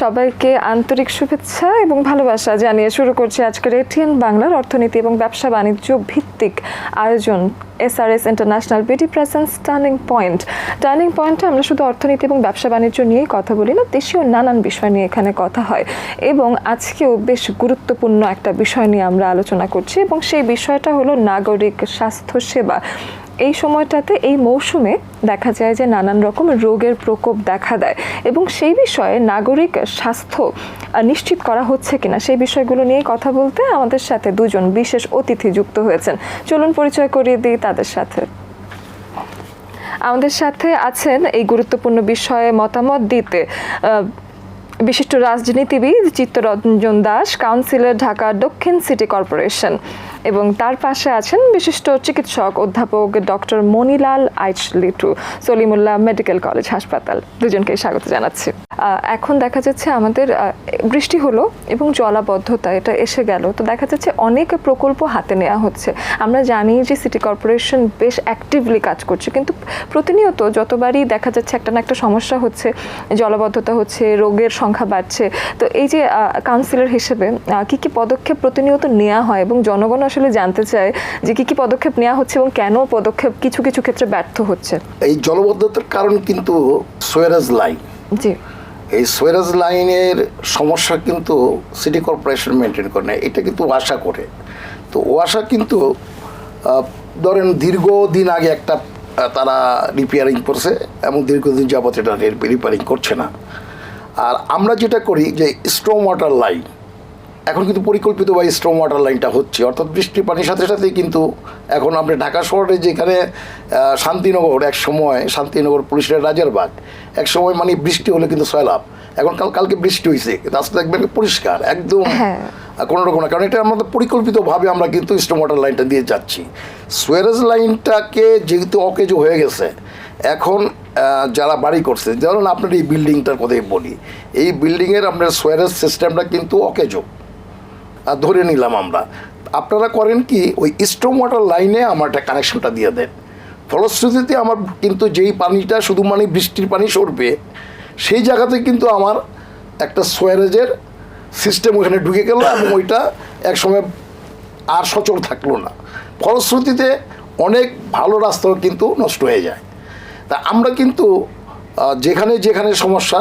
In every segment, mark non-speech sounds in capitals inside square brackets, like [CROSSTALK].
সবাইকে আন্তরিক শুভেচ্ছা এবং ভালোবাসা জানিয়ে শুরু করছি আজকের এটিএন বাংলার অর্থনীতি এবং ব্যবসা বাণিজ্য ভিত্তিক আয়োজন SRS international BD presence turning point turning পয়েন্টে আমরা শুধু অর্থনীতি এবং ব্যবসা বাণিজ্য নিয়েই কথা বলি না, দেশীয় নানান বিষয় নিয়ে এখানে কথা হয় এবং আজকেও বেশ গুরুত্বপূর্ণ একটা বিষয় নিয়ে আমরা আলোচনা করছি এবং সেই বিষয়টা হলো নাগরিক স্বাস্থ্য সেবা। এই সময়টাতে এই মৌসুমে দেখা যায় যে নানান রকম রোগের প্রকোপ দেখা দেয় এবং সেই বিষয়ে নাগরিক স্বাস্থ্য নিশ্চিত করা হচ্ছে কিনা সেই বিষয়গুলো নিয়ে কথা বলতে আমাদের সাথে দুজন বিশেষ অতিথি যুক্ত হয়েছেন। চলুন পরিচয় করিয়ে দিই তাদের সাথে। আমাদের সাথে আছেন এই গুরুত্বপূর্ণ বিষয়ে মতামত দিতে বিশিষ্ট রাজনীতিবিদ চিত্তরঞ্জন দাস, কাউন্সিলর ঢাকা দক্ষিণ সিটি কর্পোরেশন। এবং তার পাশে আছেন বিশিষ্ট চিকিৎসক অধ্যাপক doctor Monilal Aich Litu, Salimullah medical college হাসপাতাল। দুজনকে স্বাগত জানাচ্ছি। এখন দেখা যাচ্ছে আমাদের বৃষ্টি হলো এবং জলাবদ্ধতা এটা এসে গেল। তো দেখা যাচ্ছে অনেক প্রকল্প হাতে নেওয়া হচ্ছে। আমরা জানি যে সিটি কর্পোরেশন বেশ অ্যাক্টিভলি কাজ করছে, কিন্তু প্রতিনিয়ত যতবারই দেখা যাচ্ছে একটা না একটা সমস্যা হচ্ছে, জলাবদ্ধতা হচ্ছে, রোগের সংখ্যা বাড়ছে। তো এই যে কাউন্সিলর হিসেবে কি কি পদক্ষেপ প্রতিনিয়ত নেওয়া হয় এবং জনগণ আসলে জানতে চায় যে কি কি পদক্ষেপ নেওয়া হচ্ছে এবং কেন পদক্ষেপ কিছু কিছু ক্ষেত্রে ব্যর্থ হচ্ছে? এই জলবদ্ধতার কারণ কিন্তু সোয়েরাজ লাইন জি। এই সোয়েরাজ লাইনের সমস্যা কিন্তু সিটি কর্পোরেশন মেনটেন করে না এটা কিন্তু ওয়াসা করে। তো ওয়াসা কিন্তু ধরেন দীর্ঘদিন আগে একটা তারা রিপেয়ারিং করছে এবং দীর্ঘদিন যাবত এটা রিপেয়ারিং করছে না। আর আমরা যেটা করি যে স্ট্রং ওয়াটার লাইন এখন কিন্তু পরিকল্পিত পরিকল্পিতভাবে স্ট্রং ওয়াটার লাইনটা হচ্ছে। অর্থাৎ বৃষ্টির পানির সাথে সাথে কিন্তু এখন আপনি ঢাকা শহরে যেখানে শান্তিনগর এক সময় শান্তিনগর পুলিশের রাজার রাজারবাগ এক সময় মানে বৃষ্টি হলে কিন্তু সয়লাভ এখন কাল কালকে বৃষ্টি হয়েছে রাস্তা দেখবেন পরিষ্কার একদম হ্যাঁ। কোনো রকম না কারণ এটা আমাদের পরিকল্পিতভাবে আমরা কিন্তু স্ট্রং ওয়াটার লাইনটা দিয়ে যাচ্ছি। সুয়েরেজ লাইনটাকে যেহেতু অকেজো হয়ে গেছে এখন যারা বাড়ি করছে যেমন আপনার এই বিল্ডিংটার কথাই বলি এই বিল্ডিংয়ের আপনার সোয়ারেজ সিস্টেমটা কিন্তু অকেজো। ধরে নিলাম আমরা। আপনারা করেন কি, ওই স্ট্রং ওয়াটার লাইনে আমার একটা কানেকশনটা দিয়ে দেন। ফলশ্রুতিতে আমার কিন্তু যেই পানিটা, শুধু মানে বৃষ্টির পানি সরবে, সেই জায়গাতে কিন্তু আমার একটা সোয়ারেজের সিস্টেম ওখানে ঢুকে গেল এবং ওইটা একসময় আর সচল থাকল না। ফলশ্রুতিতে অনেক ভালো রাস্তাও কিন্তু নষ্ট হয়ে যায়। তা আমরা কিন্তু যেখানে যেখানে সমস্যা,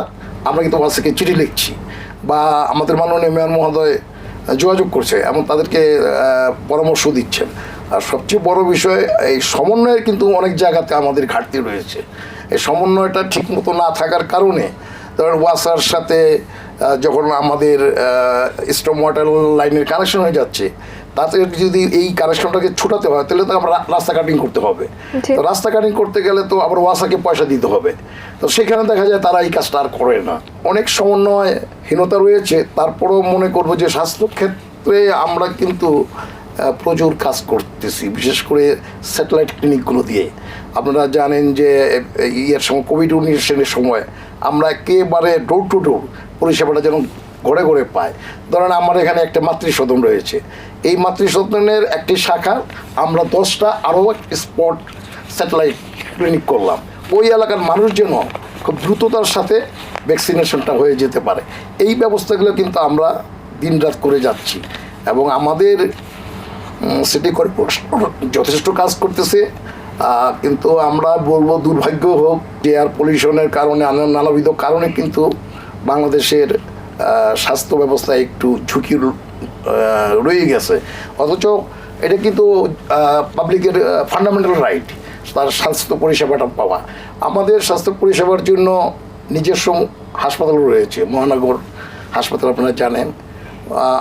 আমরা কিন্তু ওয়াসাকে চিঠি লিখছি। বা আমাদের মাননীয় মেয়র মহোদয় যোগাযোগ করছে এবং তাদেরকে পরামর্শ দিচ্ছেন। আর সবচেয়ে বড় বিষয়, এই সমন্বয়ের কিন্তু অনেক জায়গাতে আমাদের ঘাটতি রয়েছে। এই সমন্বয়টা ঠিকমতো না থাকার কারণে, ধরেন ওয়াসার সাথে যখন আমাদের স্টম ওয়াটার লাইনের কানেকশন হয়ে যাচ্ছে তাতে যদি এই কানেকশনটাকে ছুটাতে হয় তাহলে তো আমরা রাস্তা কাটিং করতে হবে। তো রাস্তা কাটিং করতে গেলে তো আবার ওয়াসাকে পয়সা দিতে হবে। তো সেখানে দেখা যায় তারা এই কাজটা আর করে না। অনেক সমন্বয়হীনতা রয়েছে তারপরেও মনে করব যে স্বাস্থ্য ক্ষেত্রে আমরা কিন্তু প্রচুর কাজ করতেছি বিশেষ করে স্যাটেলাইট ক্লিনিকগুলো দিয়ে। আপনারা জানেন যে ইয়ের সময় কোভিড উনিশের সময় আমরা একেবারে ডোর টু ডোর পরিষেবাটা যেন ঘরে ঘরে পায় ধরেন আমার এখানে একটা মাতৃসদন রয়েছে। এই মাতৃসদনের একটি শাখা আমরা দশটা আরও স্পট স্যাটেলাইট ক্লিনিক করলাম। ওই এলাকার মানুষ যেন খুব দ্রুততার সাথে ভ্যাকসিনেশনটা হয়ে যেতে পারে। এই ব্যবস্থাগুলো কিন্তু আমরা দিনরাত করে যাচ্ছি এবং আমাদের সিটি কর্পোরেশন যথেষ্ট কাজ করতেছে। কিন্তু আমরা বলব দুর্ভাগ্য হোক যে এয়ার পলিউশনের কারণে নানা- নানাবিধ কারণে কিন্তু বাংলাদেশের স্বাস্থ্য ব্যবস্থা একটু ঝুঁকি র- আহ, রয়ে গেছে। অথচ এটা কিন্তু পাবলিকের ফান্ডামেন্টাল রাইট তার স্বাস্থ্য পরিষেবাটা পাওয়া। আমাদের স্বাস্থ্য পরিষেবার জন্য নিজস্ব হাসপাতাল রয়েছে, মহানগর হাসপাতাল আপনারা জানেন।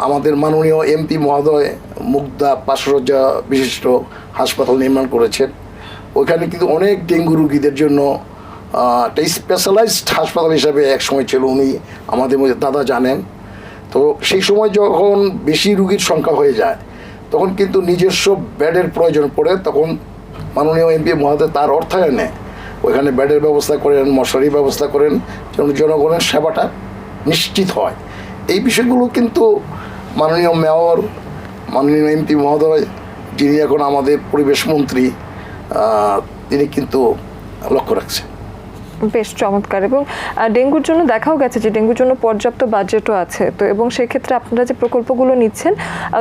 আমাদের মাননীয় এমপি মহোদয় মুগ্ধা পাঁচশয্যা বিশিষ্ট হাসপাতাল নির্মাণ করেছেন। ওইখানে কিন্তু অনেক ডেঙ্গু রুগীদের জন্য একটা স্পেশালাইজড হাসপাতাল হিসাবে এক সময় ছিল উনি, আমাদের মধ্যে দাদা জানেন। তো সেই সময় যখন বেশি রুগীর সংখ্যা হয়ে যায়, তখন কিন্তু নিজস্ব ব্যাডের প্রয়োজন পড়ে, তখন মাননীয় এমপি মহোদয় তার অর্থায়নে ওইখানে ব্যাডের ব্যবস্থা করেন, মশারির ব্যবস্থা করেন, যেন জনগণের সেবাটা নিশ্চিত হয়। এই বিষয়গুলো কিন্তু মাননীয় মেয়র, মাননীয় এমপি মহোদয়, যিনি এখন আমাদের পরিবেশ মন্ত্রী তিনি কিন্তু লক্ষ্য রাখছেন। বেশ চমৎকার। এবং ডেঙ্গুর জন্য দেখাও গেছে যে ডেঙ্গুর জন্য পর্যাপ্ত বাজেটও আছে। তো এবং সেই ক্ষেত্রে আপনারা যে প্রকল্পগুলো নিচ্ছেন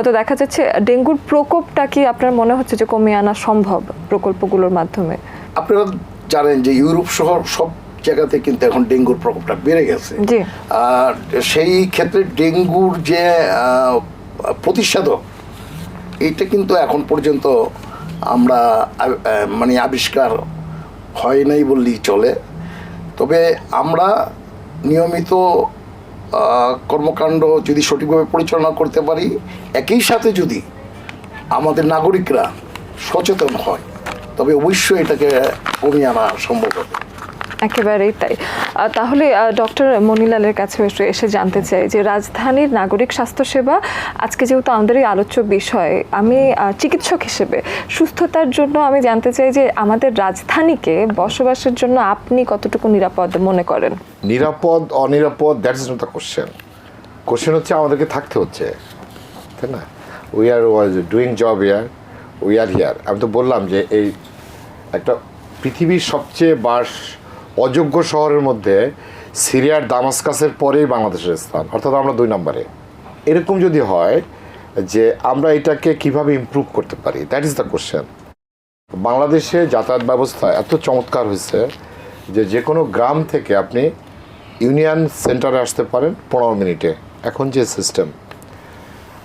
তো দেখা যাচ্ছে ডেঙ্গুর প্রকোপটা কি আপনার মনে হচ্ছে যে কমিয়ে আনা সম্ভব প্রকল্পগুলোর মাধ্যমে? আপনারা জানেন যে ইউরোপ সহ সব জায়গাতে কিন্তু এখন ডেঙ্গুর প্রকোপটা বেড়ে গেছে। আর সেই ক্ষেত্রে ডেঙ্গুর যে প্রতিষেধক এইটা কিন্তু এখন পর্যন্ত আমরা মানে আবিষ্কার হয় নাই বললেই চলে। তবে আমরা নিয়মিত কর্মকাণ্ড যদি সঠিকভাবে পরিচালনা করতে পারি, একই সাথে যদি আমাদের নাগরিকরা সচেতন হয়, তবে অবশ্যই এটাকে কমিয়ে আনা সম্ভব হবে। একেবারেই তাই। তাহলে ডক্টর মনিলালের কাছে এসে জানতে চাই যে রাজধানীর নাগরিক স্বাস্থ্যসেবা আজকে যেহেতু আমাদের এই আলোচ্য বিষয়, আমি চিকিৎসক হিসেবে সুস্থতার জন্য আমি জানতে চাই যে আমাদের রাজধানীকে বসবাসের জন্য আপনি কতটুকু নিরাপদ মনে করেন? নিরাপদ, অনিরাপদ that is not the question question হচ্ছে আমাদেরকে থাকতে হচ্ছে, তাই না? We are was doing job year we are here আমি তো বললাম যে এই একটা পৃথিবীর সবচেয়ে বাস অযোগ্য শহরের মধ্যে সিরিয়ার দামাস্কাসের পরেই বাংলাদেশের স্থান। অর্থাৎ আমরা দুই নম্বরে। এরকম যদি হয় যে আমরা এটাকে কীভাবে ইমপ্রুভ করতে পারি? দ্যাট ইজ দ্য কোশ্চেন বাংলাদেশে যাতায়াত ব্যবস্থা এত চমৎকার হয়েছে যে যে কোনো গ্রাম থেকে আপনি ইউনিয়ন সেন্টারে আসতে পারেন পনেরো মিনিটে। এখন যে সিস্টেম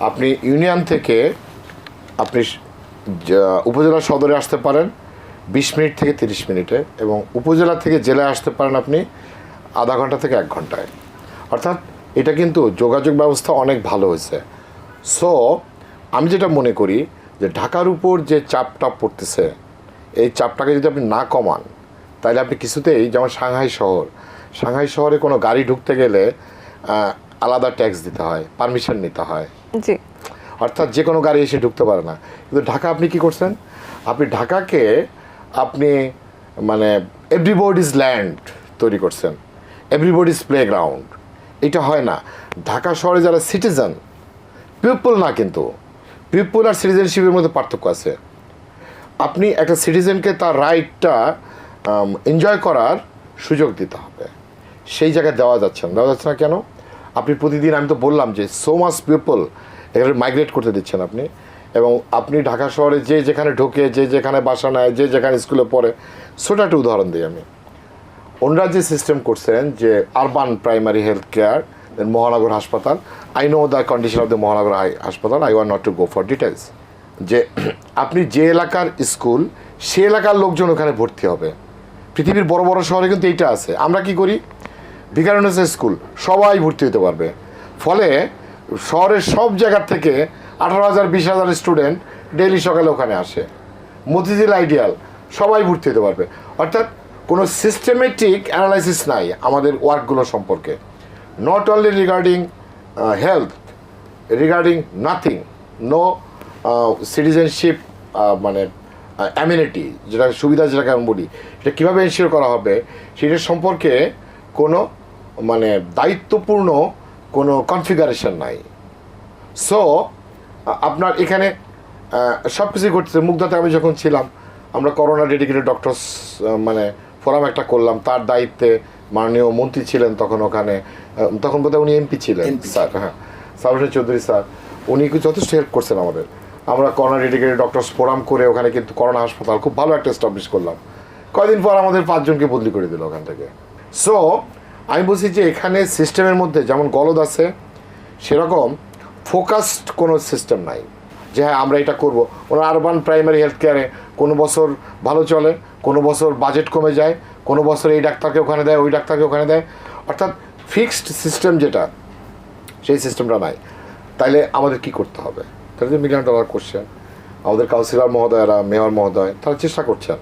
আপনি ইউনিয়ন থেকে আপনি উপজেলা সদরে আসতে পারেন। বিশ মিনিট থেকে তিরিশ মিনিটে এবং উপজেলা থেকে জেলায় আসতে পারেন আপনি আধা ঘণ্টা থেকে এক ঘন্টায়। অর্থাৎ এটা কিন্তু যোগাযোগ ব্যবস্থা অনেক ভালো হয়েছে। সো আমি যেটা মনে করি যে ঢাকার উপর যে চাপটা পড়তেছে এই চাপটাকে যদি আপনি না কমান তাহলে আপনি কিছুতেই যেমন সাংহাই শহর সাংহাই শহরে কোনো গাড়ি ঢুকতে গেলে আলাদা ট্যাক্স দিতে হয় পারমিশন নিতে হয়। জি। অর্থাৎ যে কোনো গাড়ি এসে ঢুকতে পারে না। কিন্তু ঢাকা আপনি কি করছেন? আপনি ঢাকাকে আপনি মানে এভরিবডিজ ল্যান্ড তৈরি করছেন এভরিবডিজ প্লে গ্রাউন্ড এটা হয় না। ঢাকা শহরে যারা সিটিজেন পিপল না কিন্তু পিপল আর সিটিজেনশিপের মধ্যে পার্থক্য আছে। আপনি একটা সিটিজেনকে তার রাইটটা এনজয় করার সুযোগ দিতে হবে। সেই জায়গায় দেওয়া যাচ্ছে না। দেওয়া যাচ্ছে না কেন? আপনি প্রতিদিন, আমি তো বললাম যে সো মাচ পিপল এখানে মাইগ্রেট করতে দিচ্ছেন আপনি। এবং আপনি ঢাকা শহরে যে যেখানে ঢোকে, যে যেখানে বাসা নেয়, যে যেখানে স্কুলে পড়ে, ছোটো একটা উদাহরণ দিই আমি। ওনারা যে সিস্টেম করছেন যে urban primary health care then Mohanagar হাসপাতাল I know the condition of the Mohanagar হাসপাতাল I want not to go for details যে [CLEARS THROAT] আপনি যে এলাকার স্কুল সে এলাকার লোকজন ওখানে ভর্তি হবে। পৃথিবীর বড় বড় শহরে কিন্তু এইটা আছে। আমরা কি করি? ভিকারুনেসের স্কুল সবাই ভর্তি হতে পারবে। ফলে শহরের সব জায়গার থেকে আঠারো হাজার, বিশ হাজার স্টুডেন্ট ডেইলি সকালে ওখানে আসে। মতিঝিল আইডিয়াল সবাই ভর্তি হতে পারবে। অর্থাৎ কোনো সিস্টেমেটিক অ্যানালাইসিস নাই আমাদের ওয়ার্কগুলো সম্পর্কে। Not only regarding health regarding nothing no citizenship মানে অ্যামিনিটি যেটা সুবিধা যেটাকে আমি বলি সেটা কীভাবে এনশিওর করা হবে সেটা সম্পর্কে কোনো মানে দায়িত্বপূর্ণ কোনো কনফিগারেশন নাই। সো আপনার এখানে সব কিছুই ঘটছে। মুগ্ধাতে আমি যখন ছিলাম আমরা করোনা ডেডিকেটেড ডক্টরস মানে ফোরাম একটা করলাম। তার দায়িত্বে মাননীয় মন্ত্রী ছিলেন তখন ওখানে। তখন বোধহয় উনি এমপি ছিলেন। স্যার হ্যাঁ। সারোষণ চৌধুরী স্যার উনি যথেষ্ট হেল্প করছেন আমাদের। আমরা করোনা ডেডিকেটেড ডক্টরস ফোরাম করে ওখানে কিন্তু করোনা হাসপাতাল খুব ভালো একটা এস্টাবলিশ করলাম। কয়দিন পর আমাদের পাঁচজনকে বদলি করে দিল ওখান থেকে। সো আমি বলছি যে এখানে সিস্টেমের মধ্যে যেমন গলদ আছে সেরকম ফোকাসড কোনো সিস্টেম নাই যে হ্যাঁ আমরা এটা করব। ওরা আরবান প্রাইমারি হেলথ কেয়ারে কোনো বছর ভালো চলে, কোনো বছর বাজেট কমে যায়, কোনো বছর এই ডাক্তারকে ওখানে দেয়, ওই ডাক্তারকে ওখানে দেয়। অর্থাৎ ফিক্সড সিস্টেম যেটা, সেই সিস্টেমটা নাই। তাইলে আমাদের কি করতে হবে? তাহলে যে মিলিয়ন ডলার কোশ্চেন আমাদের কাউন্সিলর মহোদয়রা মেয়র মহোদয়, তারা চেষ্টা করছেন।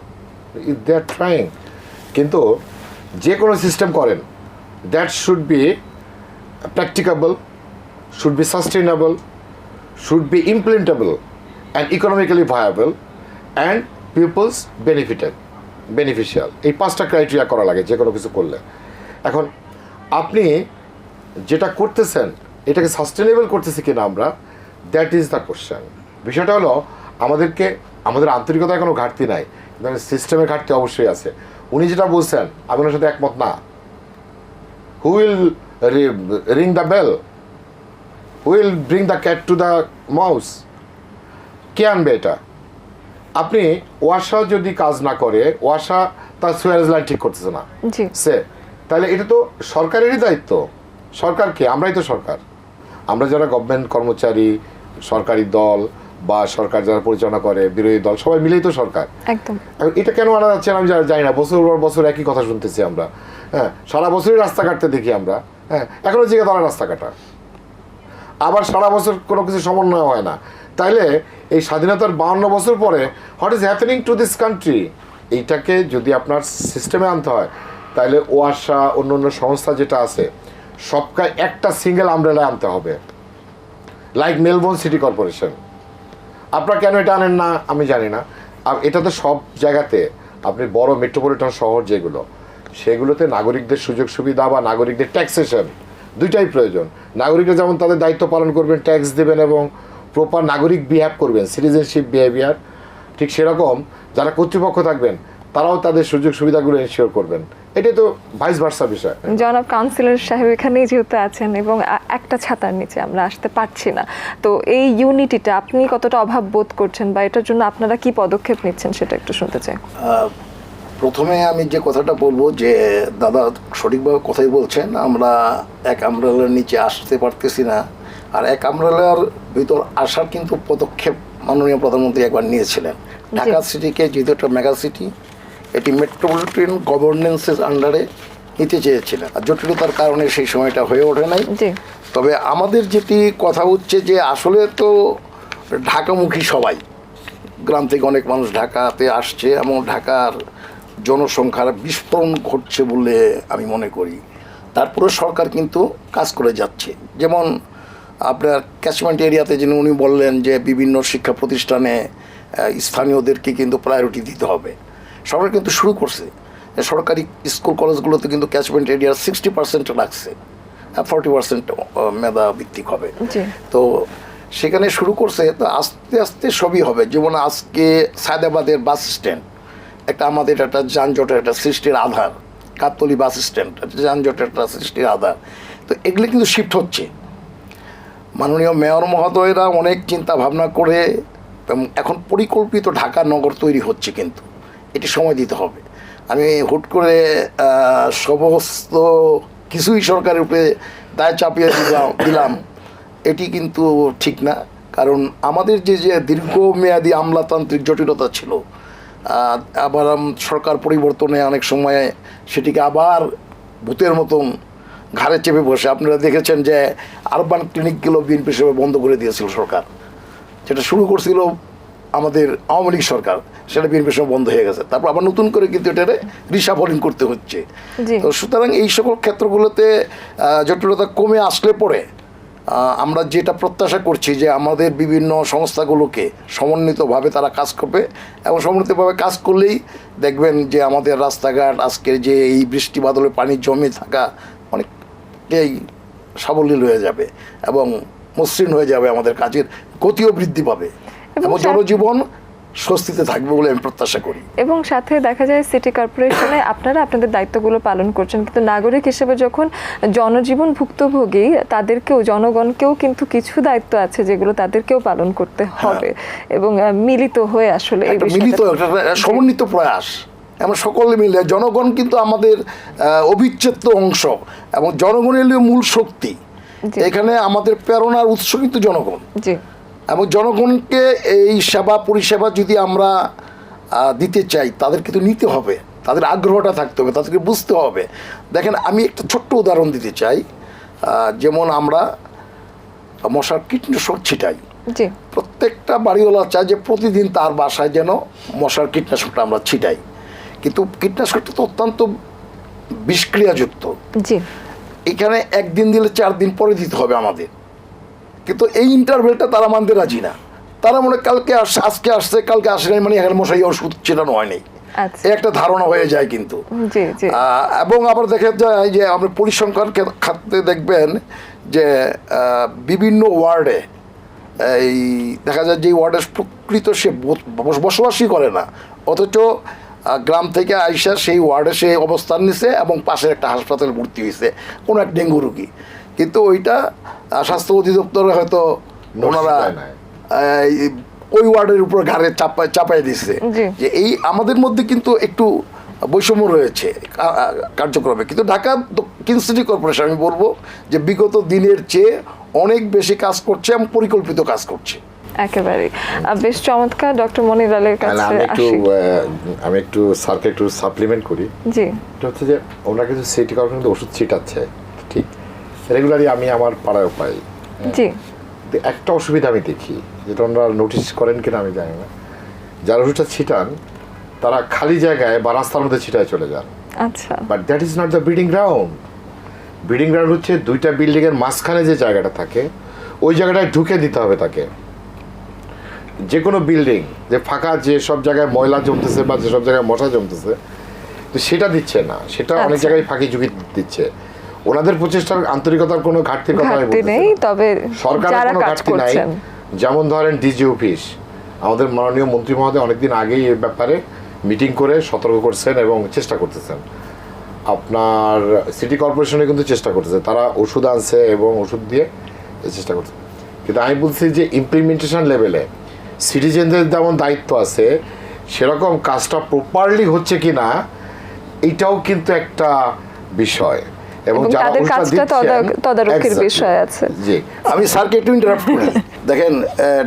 দে আর ট্রাইং কিন্তু যে কোনো সিস্টেম করেন that should be practicable should be sustainable, should be implementable and economically viable and people's benefited beneficial. এই পাঁচটা ক্রাইটেরিয়া করা লাগে যে কোনো কিছু করলে। এখন আপনি যেটা করতেছেন এটাকে সাস্টেনেবল করতেছি কিনা আমরা দ্যাট ইজ দ্য কোশ্চেন বিষয়টা হলো আমাদেরকে আমাদের আন্তরিকতায় কোনো ঘাটতি নাই সিস্টেমের ঘাটতি অবশ্যই আছে। উনি যেটা বলছেন আমি ওনার সাথে একমত না। Who will ring the bell will bring the cat to the mouse কে আনবে এটা? আপনি ওয়াসা যদি কাজ না করে ওয়াসা তার সুয়ারেজ লাইন ঠিক করতেছে না। সে তাহলে এটা তো সরকারেরই দায়িত্ব। সরকারকে আমরাই তো সরকার। আমরা যারা গভর্নমেন্ট কর্মচারী সরকারি দল বা সরকার যারা পরিচালনা করে বিরোধী দল সবাই মিলেই তো সরকার। একদম। এটা কেন আনা যাচ্ছে না আমি জানি না। বছর পর বছর একই কথা শুনতেছি আমরা। হ্যাঁ সারা বছরই রাস্তা কাটতে দেখি আমরা। হ্যাঁ এখনও জিজ্ঞাসা তারা রাস্তা কাটা আবার সারা বছর কোনো কিছু সমন্বয় হয় না। তাইলে এই স্বাধীনতার বাউন্ন বছর পরে what is happening to this country এইটাকে যদি আপনার সিস্টেমে আনতে হয় তাহলে ওয়াসা, অন্য অন্য সংস্থা যেটা আছে, সবকা একটা সিঙ্গেল আমব্রেলা আনতে হবে। লাইক মেলবোর্ন সিটি কর্পোরেশন আপনারা কেন এটা আনেন না? আমি জানি না। আর এটা তো সব জায়গাতে, আপনি বড় মেট্রোপলিটন শহর যেগুলো, সেগুলোতে নাগরিকদের সুযোগ সুবিধা বা নাগরিকদের ট্যাক্সেশন দুইটাই প্রয়োজন। নাগরিকরা যেমন তাদের দায়িত্ব পালন করবেন ট্যাক্স দেবেন এবং প্রপার নাগরিক বিহেভ করবেন সিটিজেনশিপ বিহেভিয়ার ঠিক সেরকম। যারা কর্তৃপক্ষ থাকবেন তারাও তাদের সুযোগ সুবিধাগুলো এনশিওর করবেন। এটাই তো ভাইস ভার্সা বিষয়। জনাব কাউন্সিলর সাহেব এখানেই যেহেতু আছেন এবং একটা ছাতার নিচে আমরা আসতে পারছি না তো এই ইউনিটিটা আপনি কতটা অভাব বোধ করছেন বা এটার জন্য আপনারা কি পদক্ষেপ নিচ্ছেন সেটা একটু শুনতে চাই। প্রথমে আমি যে কথাটা বলব যে দাদা সঠিকভাবে কথাই বলছেন আমরা এক আমব্রেলার নিচে আসতে পারতেছি না। আর এক আমব্রেলার ভিতর আসার কিন্তু পদক্ষেপ মাননীয় প্রধানমন্ত্রী একবার নিয়েছিলেন। ঢাকা সিটিকে যেহেতু একটা মেগা সিটি এটি মেট্রোপলিটন গভর্নেন্সের আন্ডারে নিতে চেয়েছিলেন। আর জটিলতার কারণে সেই সময়টা হয়ে ওঠে নাই। তবে আমাদের যেটি কথা হচ্ছে যে আসলে তো ঢাকামুখী সবাই। গ্রাম থেকে অনেক মানুষ ঢাকাতে আসছে এবং ঢাকার জনসংখ্যার বিস্ফোরণ ঘটছে বলে আমি মনে করি। তারপরে সরকার কিন্তু কাজ করে যাচ্ছে। যেমন আপনার ক্যাচমেন্ট এরিয়াতে যিনি উনি বললেন যে বিভিন্ন শিক্ষা প্রতিষ্ঠানে স্থানীয়দেরকে কিন্তু প্রায়োরিটি দিতে হবে। সরকার কিন্তু শুরু করছে। সরকারি স্কুল কলেজগুলোতে কিন্তু ক্যাচমেন্ট এরিয়ার সিক্সটি পার্সেন্ট রাখছে। ফর্টি পার্সেন্ট মেধা ভিত্তিক হবে। তো সেখানে শুরু করছে তো আস্তে আস্তে সবই হবে। যেমন আজকে সায়দাবাদের বাস স্ট্যান্ড একটা আমাদের একটা যানজটের একটা সৃষ্টির আধার, কাতলি বাস স্ট্যান্ড যানজটের একটা সৃষ্টির আধার। তো এগুলো কিন্তু শিফট হচ্ছে। মাননীয় মেয়র মহোদয়রা অনেক চিন্তা ভাবনা করে এখন পরিকল্পিত ঢাকা নগর তৈরি হচ্ছে কিন্তু। এটি সময় দিতে হবে। আমি হুট করে সমস্ত কিছুই সরকারের উপরে দায় চাপিয়ে দিলাম। এটি কিন্তু ঠিক না। কারণ আমাদের যে যে দীর্ঘমেয়াদী আমলাতান্ত্রিক জটিলতা ছিল আবার সরকার পরিবর্তনে অনেক সময় সেটিকে আবার ভূতের মতন ঘাড়ে চেপে বসে। আপনারা দেখেছেন যে আরবান ক্লিনিকগুলো বিএনপি হিসেবে বন্ধ করে দিয়েছিল সরকার। যেটা শুরু করছিল আমাদের আওয়ামী লীগ সরকার সেটা বিএনপির সময় বন্ধ হয়ে গেছে। তারপর আবার নতুন করে কিন্তু এটারে রিসাফলিং করতে হচ্ছে। তো সুতরাং এই সকল ক্ষেত্রগুলোতে জটিলতা কমে আসলে পরে আমরা যেটা প্রত্যাশা করছি যে আমাদের বিভিন্ন সংস্থাগুলোকে সমন্বিতভাবে তারা কাজ করবে এবং সমন্বিতভাবে কাজ করলেই দেখবেন যে আমাদের রাস্তাঘাট আজকের যে এই বৃষ্টি বাদলে পানি জমে থাকা অনেকটাই সাবলীল হয়ে যাবে এবং মসৃণ হয়ে যাবে আমাদের কাজের গতিও বৃদ্ধি পাবে। এবং এবং জনজীবন স্বস্তিতে থাকবে বলে আমি প্রত্যাশা করি। এবং সাথে দেখা যায় সিটি কর্পোরেশনে আপনারা আপনাদের দায়িত্বগুলো পালন করছেন। কিন্তু নাগরিক হিসেবে যখন জনজীবন ভুক্তভোগী তাদেরকেও জনগণকেও কিন্তু কিছু দায়িত্ব আছে যেগুলো তাদেরকেও পালন করতে হবে এবং মিলিত হয়ে আসলে মিলিত সমন্বিত প্রয়াস। এবং সকলে মিলে জনগণ কিন্তু আমাদের অবিচ্ছেদ্য অংশ এবং জনগণের মূল শক্তি। এখানে আমাদের প্রেরণার উৎস কিন্তু জনগণ। জি। এবং জনগণকে এই সেবা পরিষেবা যদি আমরা দিতে চাই তাদের কিন্তু নিতে হবে। তাদের আগ্রহটা থাকতে হবে তাদেরকে বুঝতে হবে। দেখেন আমি একটা ছোট্ট উদাহরণ দিতে চাই। যেমন আমরা মশার কীটনাশক ছিটাই। প্রত্যেকটা বাড়িওয়ালা চায় যে প্রতিদিন তার বাসায় যেন মশার কীটনাশকটা আমরা ছিটাই। কিন্তু কীটনাশকটা তো অত্যন্ত বিষক্রিয়াযুক্ত। এখানে একদিন দিলে চার দিন পরে দিতে হবে আমাদের। কিন্তু এই ইন্টারভেলটা তারা মানতে রাজি না। তারা মনে কালকে আসছে আজকে আসছে কালকে আসে নাই মানে এখানে মশাই ওষুধ ছিটানো হয়নি আচ্ছা। একটা ধারণা হয়ে যায় কিন্তু। এবং আবার দেখা যায় যে আমরা পরিসংখ্যান খাতে দেখবেন যে বিভিন্ন ওয়ার্ডে এই দেখা যায় যে ওয়ার্ডে প্রকৃত সে বসবাসই করে না। অথচ গ্রাম থেকে আইসা সেই ওয়ার্ডে সে অবস্থান নিছে এবং পাশের একটা হাসপাতালে ভর্তি হয়েছে কোনো এক ডেঙ্গু রুগী। কিন্তু ওইটা স্বাস্থ্য অধিদপ্তরে হয়তো ওনারা ওই ওয়ার্ডের উপর ঘাড়ে চাপাই চাপাই দিচ্ছে যে এই আমাদের মধ্যে কিন্তু একটু বৈষম্য রয়েছে কার্যক্রমে। কিন্তু ঢাকা দক্ষিণ সিটি কর্পোরেশন আমি বলব যে বিগত দিনের চেয়ে অনেক বেশি কাজ করছে এবং পরিকল্পিত কাজ করছে। একেবারেই। আহ, বেশ চমৎকার ডক্টর মনির আলের কাছে আমি একটু আমি একটু স্যারকে একটু সাপ্লিমেন্ট করি। জি। এটা হচ্ছে যে ওনারা কিন্তু সিটি কর্পোরেশন ওষুধ ছিটাচ্ছে। রেগুলারই আমি আমার পাড়ায় পাই। জি। একটা অসুবিধা আমি দেখি যেটা ওনারা নোটিস করেন কিনা আমি জানি না। যারা ওষুধটা ছিটান তারা খালি জায়গায় বা রাস্তার মধ্যে ছিটায় চলে যান। আচ্ছা। But that is not the breeding ground breeding ground হচ্ছে দুইটা বিল্ডিংয়ের মাঝখানে যে জায়গাটা থাকে ওই জায়গাটায় ঢুকে দিতে হবে তাকে। যে কোনো বিল্ডিং যে ফাঁকা যে সব জায়গায় ময়লা জমতেছে বা যেসব জায়গায় মশা জমতেছে তো সেটা দিচ্ছে না। সেটা অনেক আচ্ছা। জায়গায় ফাঁকি ঝুঁকি দিচ্ছে। ওনাদের প্রচেষ্টার আন্তরিকতার কোনো ঘাটতির কথা আমি নেই। তবে সরকারের কোনো ঘাটতি নাই। যেমন ধরেন ডিজি অফিস আমাদের মাননীয় মন্ত্রী মহোদয় অনেকদিন আগেই এ ব্যাপারে মিটিং করে সতর্ক করছেন এবং চেষ্টা করতেছেন। আপনার সিটি কর্পোরেশনে কিন্তু চেষ্টা করতেছে। তারা ওষুধ আনছে এবং ওষুধ দিয়ে চেষ্টা করছে। কিন্তু আমি বলছি যে ইমপ্লিমেন্টেশন লেভেলে সিটিজেনদের যেমন দায়িত্ব আছে সেরকম কাজটা প্রপারলি হচ্ছে কি না এইটাও কিন্তু একটা বিষয়। এবং তাদের কাজটা তদারকির বিষয় আছে। জি। আমি স্যারকে একটু ইন্টারাপ্ট করি। দেখেন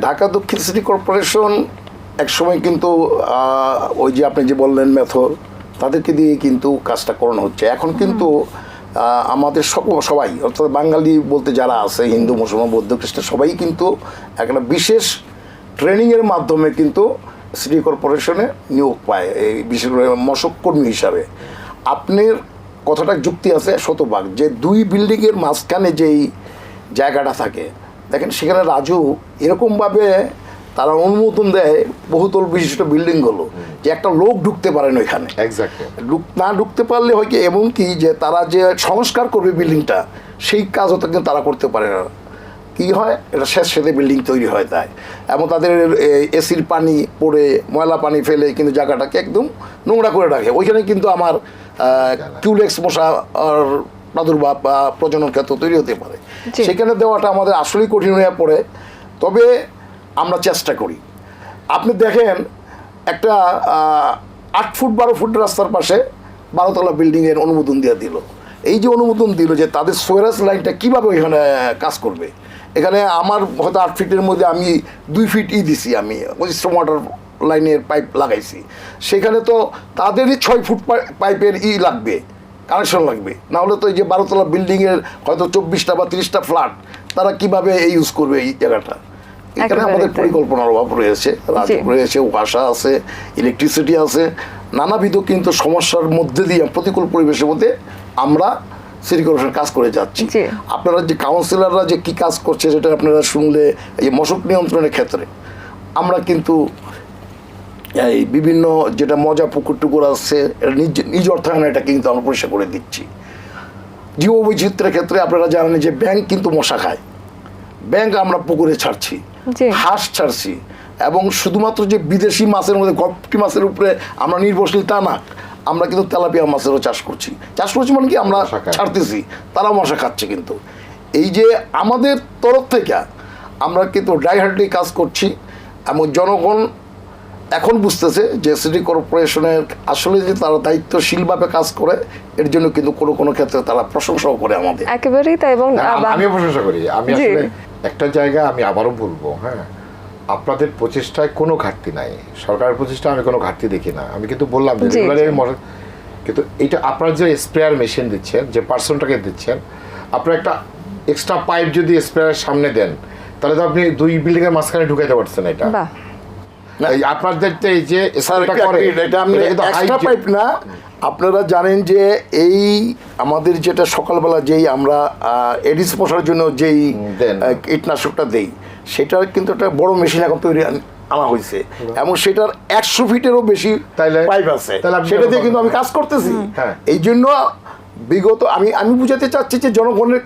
ঢাকা দক্ষিণ সিটি কর্পোরেশন একসময় কিন্তু ওই যে আপনি যে বললেন মেথর তাদেরকে দিয়ে কিন্তু কাজটা করানো হচ্ছে। এখন কিন্তু আমাদের সব সবাই অর্থাৎ বাঙালি বলতে যারা আছে হিন্দু মুসলমান বৌদ্ধ খ্রিস্টান সবাই কিন্তু একটা বিশেষ ট্রেনিংয়ের মাধ্যমে কিন্তু সিটি কর্পোরেশনে নিয়োগ পায় এই বিশেষ করে মশক কর্মী হিসাবে। আপনার কথাটা যুক্তি আছে শতভাগ। যে দুই বিল্ডিংয়ের মাঝখানে যেই জায়গাটা থাকে দেখেন সেখানে রাজু এরকমভাবে তারা অনুমোদন দেয় বহুতল বিশিষ্ট বিল্ডিংগুলো যে একটা লোক ঢুকতে পারে না ওইখানে না ঢুকতে পারলে হয় কি এবং কি যে তারা যে সংস্কার করবে বিল্ডিংটা সেই কাজও তো কিন্তু তারা করতে পারে না। কি হয়? এটা শেষ সেদে বিল্ডিং তৈরি হয় তাই এবং তাদের এসির পানি পড়ে ময়লা পানি ফেলে কিন্তু জায়গাটাকে একদম নোংরা করে রাখে। ওইখানে কিন্তু আমার কিউলেক্স মশা প্রাদুর্ভাব বা প্রজনন ক্ষেত্র তৈরি হতে পারে। সেখানে দেওয়াটা আমাদের আসলেই কঠিন হয়ে পড়ে। তবে আমরা চেষ্টা করি। আপনি দেখেন একটা আট ফুট বারো ফুট রাস্তার পাশে বারোতলা বিল্ডিংয়ের অনুমোদন দিয়ে দিল। এই যে অনুমোদন দিল যে তাদের সোয়ারাস লাইনটা কীভাবে ওইখানে কাজ করবে? এখানে আমার হয়তো আট ফিটের মধ্যে আমি দুই ফিট ই দিছি আমি ওই স্ট্রম ওয়াটার লাইনের পাইপ লাগাইছি। সেখানে তো তাদেরই ছয় ফুট পাইপের ই লাগবে কানেকশন লাগবে। না হলে তো এই যে বারোতলা বিল্ডিংয়ের হয়তো চব্বিশটা বা তিরিশটা ফ্ল্যাট তারা কীভাবে এই ইউজ করবে এই জায়গাটা? এখানে আমাদের পরিকল্পনার অভাব রয়েছে রয়েছে ওয়াসা আছে ইলেকট্রিসিটি আছে নানাবিধ কিন্তু সমস্যার মধ্যে দিয়ে প্রতিকূল পরিবেশের মধ্যে আমরা সিটি কর্পোরেশন কাজ করে যাচ্ছি। আপনারা যে কাউন্সিলররা যে কি কাজ করছে সেটা আপনারা শুনলে এই মশক নিয়ন্ত্রণের ক্ষেত্রে। আমরা কিন্তু এই বিভিন্ন যেটা মজা পুকুর টুকুর আছে এটা নিজ নিজ অর্থায়নে এটা কিন্তু আমরা পরিষ্কার করে দিচ্ছি। জীব বৈচিত্র্যের ক্ষেত্রে আপনারা জানেন যে ব্যাংক কিন্তু মশা খায়। ব্যাংক আমরা পুকুরে ছাড়ছি হাঁস ছাড়ছি এবং শুধুমাত্র যে বিদেশি মাছের মধ্যে গপ্পি মাছের উপরে আমরা নির্ভরশীল তা না আমরা কিন্তু তেলাপিয়া মাছেরও চাষ করছি। চাষ করছি মানে কি আমরা ছাড়তেছি তারাও মশা খাচ্ছে কিন্তু। এই যে আমাদের তরফ থেকে আমরা কিন্তু ড্রাই হার্টলি কাজ করছি এবং জনগণ এখন বুঝতেছে যে সিটি কর্পোরেশনের আসলে যে তারা দায়িত্বশীলভাবে কাজ করে এর জন্য কিন্তু কোনো কোনো ক্ষেত্রে তারা প্রশংসাও করে আমাদের। একেবারেই তাই এবং আম- প্রশংসা করি। আমি আসলে একটা জায়গা আমি আবারও বলব হ্যাঁ আপনাদের প্রচেষ্টায় কোনো ঘাটতি নাই। সরকারের প্রচেষ্টা আমি কোনো ঘাটতি দেখি না। আমি কিন্তু বললাম যে। কিন্তু এটা আপনারা যে স্প্রেয়ার মেশিন দিচ্ছেন যে পার্সনটাকে দিচ্ছেন আপনার একটা এক্সট্রা পাইপ যদি স্প্রেয়ারের সামনে দেন তাহলে তো আপনি দুই বিল্ডিং এর মাঝখানে ঢুকাইতে পারছেন এটা। আপনাদের যে পাইপ না। আপনারা জানেন যে এই আমাদের যেটা সকালবেলা যেই আমরা এডিস মশার জন্য যেই কীটনাশকটা দেই সেটার কিন্তু একটা বড় মেশিন এখন তৈরি আনা হয়েছে এবং সেটার একশো ফিটেরও বেশি পাইপ আছে। সেটা দিয়ে কিন্তু আমি কাজ করতেছি। হ্যাঁ। এই জন্য বিগত আমি আমি বুঝাতে চাচ্ছি যে জনগণের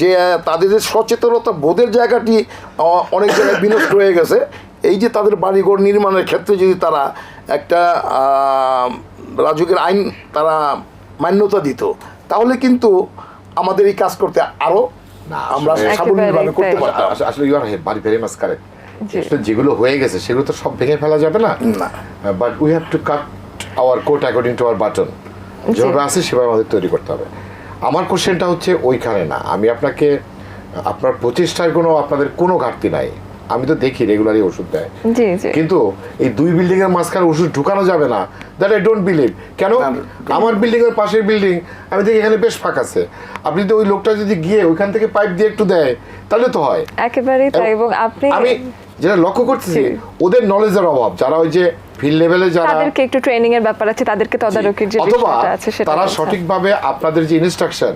যে তাদের সচেতনতা বোধের জায়গাটি অনেক জায়গায় বিনষ্ট হয়ে গেছে। এই যে তাদের বাড়িঘর নির্মাণের ক্ষেত্রে যদি তারা একটা রাজুকের আইন তারা মান্যতা দিত তাহলে কিন্তু আমাদের এই কাজ করতে আরও না, আমরা সাবলীলভাবে করতে পারতাম। আসলে you are very much correct যেগুলো হয়ে গেছে সেগুলো তো সব ভেঙে ফেলা যাবে না? না। But we have to cut our coat according to our button যেভাবে আছে সেভাবে আমাদের তৈরি করতে হবে। আমার কোশ্চেনটা হচ্ছে ওইখানে না। আমি আপনাকে আপনার প্রচেষ্টার কোনো আপনাদের কোনো ঘাটতি নাই। আমি তো দেখি রেগুলারই ওষুধ দেয়। জি জি। কিন্তু এই দুই বিল্ডিং এর মাঝখানে ওষুধ ঢুকানো যাবে না। দ্যাট আই ডোন্ট বিলিভ কেন? আমার বিল্ডিং এর পাশের বিল্ডিং আমি দেখি এখানে বেশ ফাঁকা আছে। আপনি তো ওই লোকটা যদি গিয়ে ওইখান থেকে পাইপ দিয়ে একটু দেয় তাহলে তো হয়। একেবারেই তাই এবং আপনি আমি যেটা লক্ষ্য করতেছি জি। ওদের নলেজের অভাব। যারা ওই যে ফিল্ড লেভেলে যারা তাদেরকে একটু ট্রেনিং এর ব্যাপার আছে তাদেরকে তদারকির যে বিষয়টা আছে সেটা তারা। সঠিকভাবে আপনাদের যে ইনস্ট্রাকশন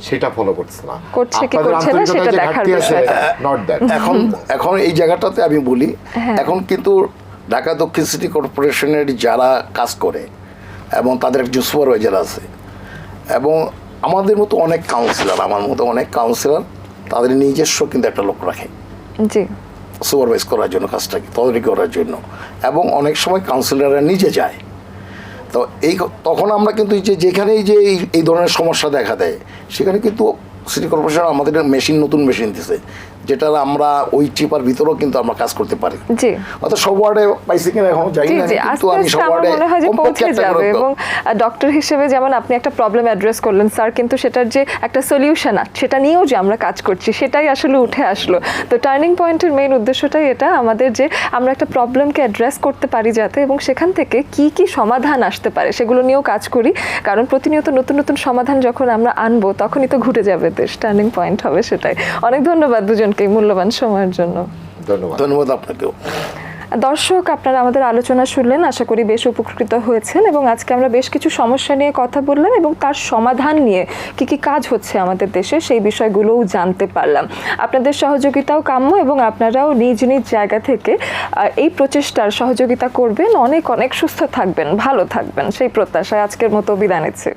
সেটা ফলো করছে না। করছে কি করছে না সেটা দেখার বিষয়। নট দ্যাট এখন এখন এই জায়গাটাতে আমি বলি হ্যাঁ। এখন কিন্তু ঢাকা দক্ষিণ সিটি কর্পোরেশনের যারা কাজ করে এবং তাদের একজন সুপারভাইজার আছে এবং আমাদের মতো অনেক কাউন্সিলর আমার মতো অনেক কাউন্সিলর তাদের নিজস্ব কিন্তু একটা লোক রাখে। জি। সুপারভাইজ করার জন্য কাজটাকে তদারকি করার জন্য। এবং অনেক সময় কাউন্সিলররা নিজে যায় তো এই তখন আমরা কিন্তু যে, যেখানেই যে এই ধরনের সমস্যা দেখা দেয়, সেখানে কিন্তু সিটি কর্পোরেশন আমাদের মেশিন নতুন মেশিন দিছে। যেটা আমরা ওই চিপার ভিতরেও কিন্তু আমরা কাজ করতে পারি। জি। অর্থাৎ সব ওয়ার্ডে পাইছি কিনা এখনও যাই জি না কিন্তু আমি সব ওয়ার্ডে পৌঁছে যাবে এবং ডক্টর হিসেবে যেমন আপনি একটা প্রবলেম অ্যাড্রেস করলেন স্যার কিন্তু সেটার যে একটা সলিউশন সেটা নিয়েও যে আমরা কাজ করছি সেটাই আসলে উঠে আসলো। তো টার্নিং পয়েন্টের মেইন উদ্দেশ্যটাই এটা আমাদের যে আমরা একটা প্রবলেমকে অ্যাড্রেস করতে পারি যাতে এবং সেখান থেকে কি কি সমাধান আসতে পারে সেগুলো নিয়েও কাজ করি। কারণ প্রতিনিয়ত নতুন নতুন সমাধান যখন আমরা আনব তখনই তো ঘুরে যাবে দেশ। টার্নিং পয়েন্ট হবে সেটাই। অনেক ধন্যবাদ দুজনকে। এই মূল্যবান সময়ের জন্য। ধন্যবাদ। ধন্যবাদ আপনাকেও। দর্শক আপনারা আমাদের আলোচনা শুনলেন আশা করি বেশ উপকৃত হয়েছেন এবং আজকে আমরা বেশ কিছু সমস্যা নিয়ে কথা বললাম এবং তার সমাধান নিয়ে কি কি কাজ হচ্ছে আমাদের দেশে সেই বিষয়গুলোও জানতে পারলাম। আপনাদের সহযোগিতাও কাম্য এবং আপনারাও নিজ নিজ জায়গা থেকে এই প্রচেষ্টার সহযোগিতা করবেন। অনেক অনেক সুস্থ থাকবেন ভালো থাকবেন। সেই প্রত্যাশায় আজকের মতো বিদায় নিচ্ছি।